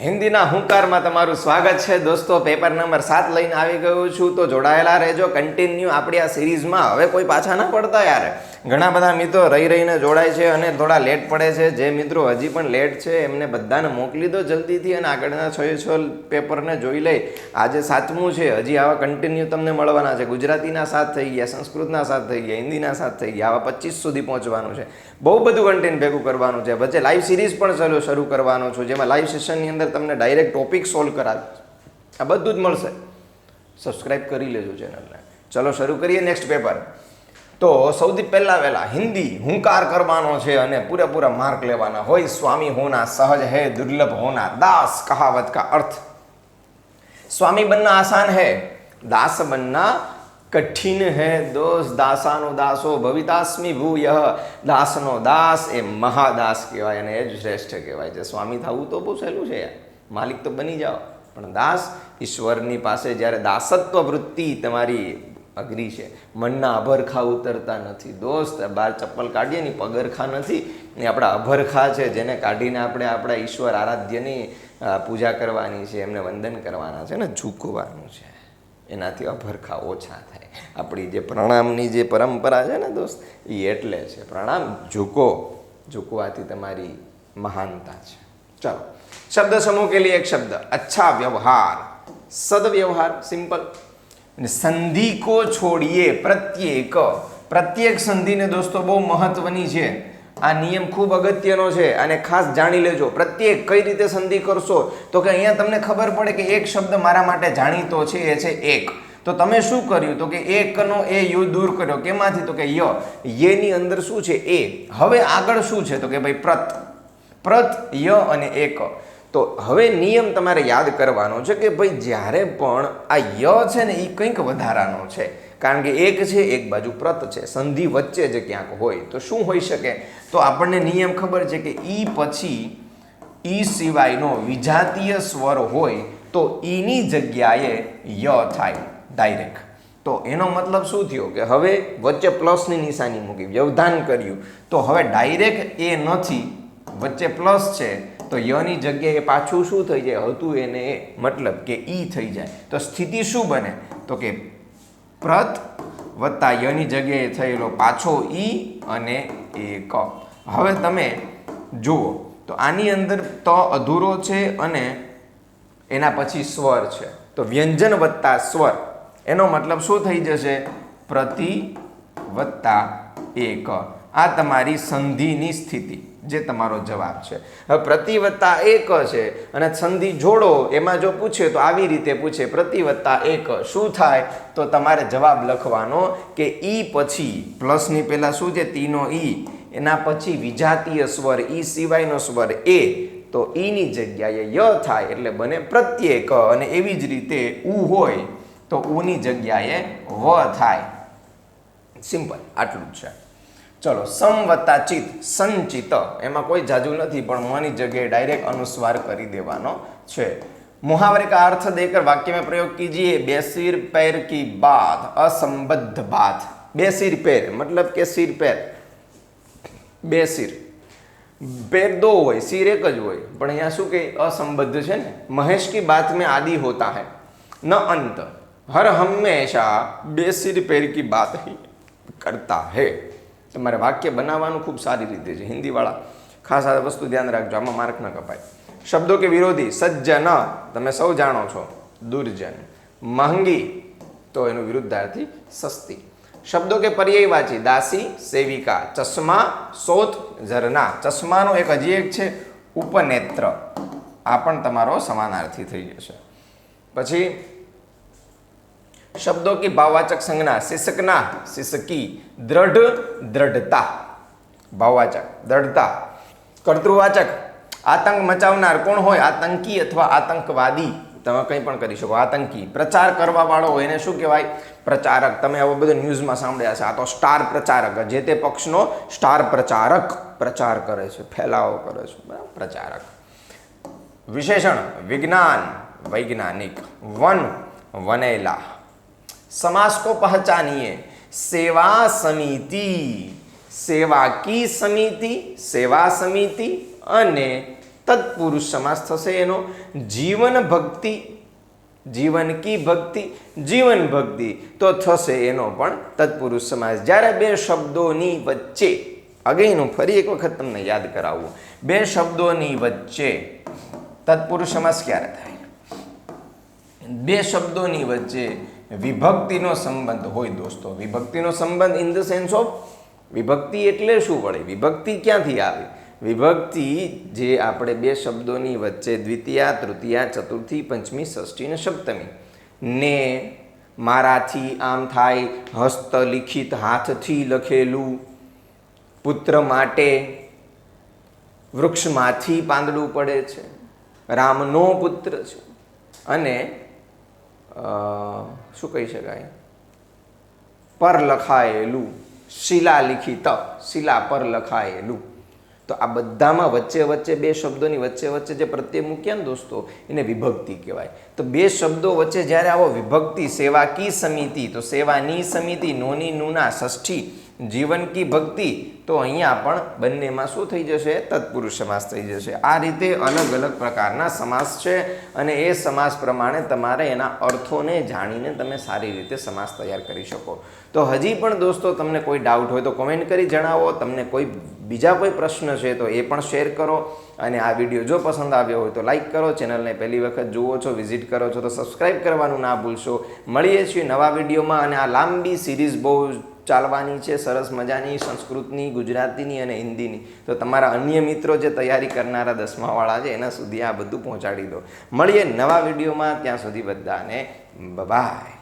હિન્દીના હુંકારમાં તમારું સ્વાગત છે. દોસ્તો, પેપર નંબર સાત લઈને આવી ગયો છું. તો જોડાયેલા રહેજો. કન્ટિન્યુ આપણી આ સિરીઝમાં. હવે કોઈ પાછા ના પડતા યાર. ઘણા બધા મિત્રો રહી રહીને જોડાય છે અને થોડા લેટ પડે છે. જે મિત્રો હજી પણ લેટ છે, એમને બધાને મોકલી દો જલ્દીથી અને આગળના છ છ પેપરને જોઈ લે આજે સાતમું છે, હજી આવા કન્ટિન્યુ તમને મળવાના છે. ગુજરાતીના સાથ થઈ ગયા, સંસ્કૃતના સાથ થઈ ગયા, હિન્દીના સાથ થઈ ગયા, આવા પચીસ સુધી પહોંચવાનું છે. બહુ બધું કન્ટેન્ટ ભેગું કરવાનું છે. વચ્ચે લાઈવ સિરીઝ પણ ચાલુ, શરૂ કરવાનો છું, જેમાં લાઈવ સેશનની અંદર તમને ડાયરેક્ટ ટોપિક સોલ્વ કરાવે આ બધું જ મળશે. સબસ્ક્રાઈબ કરી લેજો ચેનલને ચલો, શરૂ કરીએ નેક્સ્ટ પેપર તો સૌથી પહેલાં વહેલા હિન્દી હુંકાર કરવાનો છે અને પૂરેપૂરા માર્ક લેવાના હોય સ્વામી હોના સહજ હે, દુર્લભ હોના દાસ કહાવત કા અર્થ. સ્વામી બનના આસાન હે, દાસ બનના કઠિન હે, દોષ દાસાનો દાસો ભવિતાસ્મી ભૂય, દાસનો દાસ એ મહાદાસ કહેવાય અને એ જ શ્રેષ્ઠ કહેવાય. છે સ્વામી થવું તો બહુ સહેલું છે માલિક તો બની જાઓ. પણ દાસ ઈશ્વરની પાસે જ્યારે દાસત્વ વૃત્તિ તમારી અઘરી છે. મનના અભરખા ઉતરતા નથી. દોસ્ત બહાર ચપ્પલ કાઢીએ ને પગરખા નથી ને આપણા અભરખા છે જેને કાઢીને આપણે આપણા ઈશ્વર આરાધ્યની પૂજા કરવાની છે, એમને વંદન કરવાના છે ને ઝૂકવાનું છે. એનાથી અભરખા ઓછા થાય. આપણી જે પ્રણામની જે પરંપરા છે ને દોસ્ત એ એટલે છે. પ્રણામ, ઝૂકો. ઝૂકવાથી તમારી મહાનતા છે. ચાલો, શબ્દ સમૂહ કે લીએ એક શબ્દ? અચ્છા વ્યવહાર. સદવ્યવહાર, સિમ્પલ. અને સંધિ છોડીએ પ્રત્યેક. પ્રત્યેક સંધિને દોસ્તો બહુ મહત્વની છે. આ નિયમ ખૂબ અગત્યનો છે અને ખાસ જાણી લેજો. પ્રત્યેક કઈ રીતે સંધિ કરશો? તો કે અહીંયા તમને ખબર પડે કે એક શબ્દ મારા માટે જાણીતો છે, એ છે એક. તો તમે શું કર્યું? તો કે એકનો એ યુ દૂર કર્યો. કેમાંથી? તો કે ય. યની અંદર શું છે? એ. હવે આગળ શું છે? તો કે ભાઈ પ્રત. પ્રત, ય અને એક. તો હવે નિયમ તમારે યાદ કરવાનો છે કે ભાઈ જ્યારે પણ આ ય છે ને એ કંઈક વધારાનો છે. કારણ કે એક છે, એક બાજુ પ્રત છે. સંધિ વચ્ચે જ ક્યાંક હોય. તો શું હોઈ શકે? તો આપણને નિયમ ખબર છે કે ઈ પછી ઈ સિવાયનો વિજાતીય સ્વર હોય તો ઈની જગ્યાએ ય થાય ડાયરેક્ટ તો એનો મતલબ શું થયો? કે હવે વચ્ચે પ્લસની નિશાની મૂકી વ્યવધાન કર્યું. તો હવે ડાયરેક્ટ એ નથી, વચ્ચે પ્લસ છે. તો યની જગ્યાએ પાછું શું થઈ જાય? હતું એને એ મતલબ કે ઈ થઈ જાય. તો સ્થિતિ શું બને? તો કે પ્રત વત્તા યની જગ્યાએ થયેલો પાછો ઈ અને એક હવે તમે જુઓ, તો આની અંદર ત અધૂરો છે અને એના પછી સ્વર છે. તો વ્યંજન વત્તા સ્વર, એનો મતલબ શું થઈ જશે? પ્રતિ વત્તા એક આ તમારી સંધિની સ્થિતિ. જે તમારો જવાબ છે. હવે પ્રતિવત્તા એક છે અને સંધિ જોડો એમાં જો પૂછે તો આવી રીતે પૂછે, પ્રતિવત્તા એક શું થાય? તો તમારે જવાબ લખવાનો કે ઈ પછી, પ્લસની પહેલાં શું છે? તીનો ઈ. એના પછી વિજાતીય સ્વર, ઈ સિવાયનો સ્વર એ. તો ઈની જગ્યાએ ય થાય એટલે બને પ્રત્યેક અને એવી જ રીતે ઉ હોય તો ઉની જગ્યાએ વ થાય. સિમ્પલ, આટલું જ છે. ચલો સમ વત્તા ચિત સંચિત એમાં કોઈ જાજુ નથી પણ મની જગ્યાએ ડાયરેક્ટ અનુસ્વાર કરી દેવાનો છે मुहावरे का अर्थ देकर वाक्य में प्रयोग कीजिए बेसिर पैर की बात असंबद्ध बात बेसिर पैर मतलब के सिर पैर બે સિર પેર દો હોય સિર એક જ હોય પણ અહીંયા શું કે અસંબદ્ધ છે ને મહેશ કી બાત में आदि होता है न अंत हर हमेशा બે સિર પેર કી બાત ही કરતા है તમારે વાક્ય બનાવવાનું ખૂબ સારી રીતે છે. હિન્દીવાળા ખાસ આ વસ્તુ ધ્યાન રાખજો. આમાં માર્ક ન કપાય. શબ્દો કે વિરોધી? સજ્જન. તમે સૌ જાણો છો. દુર્જન. મહંગી તો એનું વિરુદ્ધાર્થી સસ્તી. શબ્દો કે પર્યાયવાચી દાસી, સેવિકા. ચશ્મા, સોત, ઝરના. ચશ્માનો એક હજી એક છે. ઉપનેત્ર. આ પણ તમારો સમાનાર્થી થઈ જશે. પછી શબ્દો કી ભાવવાચક સંજ્ઞા, શીર્ષકના, શીર્ષકી, દ્રઢ, દ્રઢતા. ભાવવાચક, દ્રઢતા. કર્તૃવાચક, આતંક મચાવનાર કોણ હોય? આતંકી અથવા આતંકવાદી. તમે કંઈ પણ કરી શકો, આતંકી. પ્રચાર કરવાવાળો હોય એને શું કહેવાય? પ્રચારક. તમે આવો બધું ન્યૂઝમાં સાંભળ્યા છે. આ તો સ્ટાર પ્રચારક. જે તે પક્ષનો સ્ટાર પ્રચારક પ્રચાર કરે છે, ફેલાવો કરે છે. બરાબર? પ્રચારક. વિશેષણ, વિજ્ઞાન, વૈજ્ઞાનિક. વન, વનેલા. समास को पहचानिए सेवा समिति सेवा की समिति सेवा समिति અને તત્પુરુષ સમાસ થશે એનો જીવન ભક્તિ જીવન કી ભક્તિ જીવન ભક્તિ તો થશે એનો પણ તત્પુરુષ સમાસ જ્યારે બે શબ્દોની વચ્ચે અગેન હું ફરી એક વખત તમને યાદ કરાવું બે શબ્દોની વચ્ચે તત્પુરુષ સમાસ ક્યારે થાય બે શબ્દોની વચ્ચે વિભક્તિનો સંબંધ હોય દોસ્તો, વિભક્તિનો સંબંધ ઇન ધ સેન્સ ઓફ વિભક્તિ એટલે શું વળે? વિભક્તિ ક્યાંથી આવે? વિભક્તિ જે આપણે બે શબ્દોની વચ્ચે દ્વિતીયા, તૃતીયા, ચતુર્થી, પંચમી, ષષ્ઠી અને સપ્તમી ને મારાથી આમ થાય હસ્તલિખિત હાથથી લખેલું, પુત્ર માટે વૃક્ષમાંથી પાંદડું પડે છે, રામનો પુત્ર છે. અને શું કહી શકાય? પર લખાયેલું, શિલાલિખિત, શિલા પર લખાયેલું. તો આ બધામાં વચ્ચે વચ્ચે બે શબ્દોની વચ્ચે વચ્ચે જે પ્રત્યય મૂક્યા ને દોસ્તો, એને વિભક્તિ કહેવાય. તો બે શબ્દો વચ્ચે જ્યારે આવો વિભક્તિ સેવા કી સમિતિ, તો સેવાની સમિતિ, નોની નુના ષષ્ઠી જીવન કી ભક્તિ, તો અહીંયા પણ બંનેમાં શું થઈ જશે? તત્પુરુષ સમાસ થઈ જશે. આ રીતે અલગ અલગ પ્રકારના સમાસ છે અને એ સમાસ પ્રમાણે તમારે એના અર્થોને જાણીને તમે સારી રીતે સમાસ તૈયાર કરી શકો. તો હજી પણ દોસ્તો તમને કોઈ ડાઉટ હોય તો કોમેન્ટ કરી જણાવો. તમને કોઈ બીજા કોઈ પ્રશ્ન છે તો એ પણ શેર કરો. અને આ વીડિયો જો પસંદ આવ્યો હોય તો લાઈક કરો. ચેનલને પહેલી વખત જુઓ છો વિઝિટ કરો છો તો સબસ્ક્રાઈબ કરવાનું ના ભૂલશો. મળીએ છીએ નવા વિડીયોમાં અને આ લાંબી સિરીઝ બહુ ચાલવાની છે, સરસ મજાની સંસ્કૃતની, ગુજરાતીની અને હિન્દીની. તો તમારા અન્ય મિત્રો જે તૈયારી કરનારા દસમાવાળા છે, એના સુધી આ બધું પહોંચાડી દો. મળીએ નવા વિડીયોમાં, ત્યાં સુધી બધાને બાય